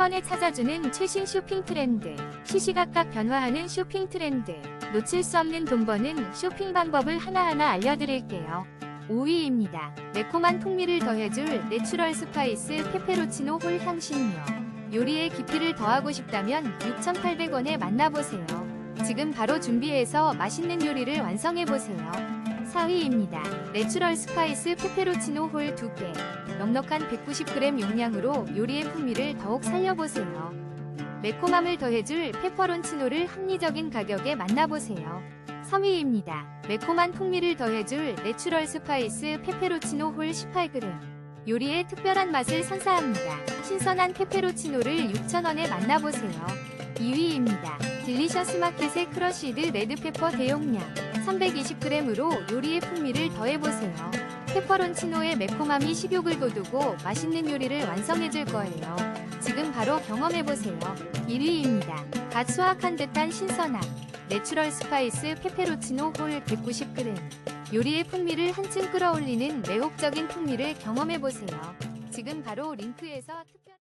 번에 찾아주는 최신 쇼핑 트렌드, 시시각각 변화하는 쇼핑 트렌드, 놓칠 수 없는 돈 버는 쇼핑 방법을 하나하나 알려드릴게요. 5위입니다. 매콤한 풍미를 더해줄 내추럴 스파이스 페페로치노 홀 향신료. 요리의 깊이를 더하고 싶다면 6,800원에 만나보세요. 지금 바로 준비해서 맛있는 요리를 완성해보세요. 4위입니다. 내추럴 스파이스 페페로치노 홀 2개. 넉넉한 190g 용량으로 요리의 풍미를 더욱 살려보세요. 매콤함을 더해줄 페퍼론치노를 합리적인 가격에 만나보세요. 3위입니다. 매콤한 풍미를 더해줄 내추럴 스파이스 페페로치노 홀 18g. 요리의 특별한 맛을 선사합니다. 신선한 페페로치노를 6,000원에 만나보세요. 2위입니다. 딜리셔스 마켓의 크러쉬드 레드페퍼 대용량 320g으로 요리의 풍미를 더해보세요. 페퍼론치노의 매콤함이 식욕을 돋우고 맛있는 요리를 완성해줄 거예요. 지금 바로 경험해보세요. 1위입니다. 갓 수확한 듯한 신선함. 내추럴 스파이스 페페로치노 홀 190g. 요리의 풍미를 한층 끌어올리는 매혹적인 풍미를 경험해보세요. 지금 바로 링크에서 특별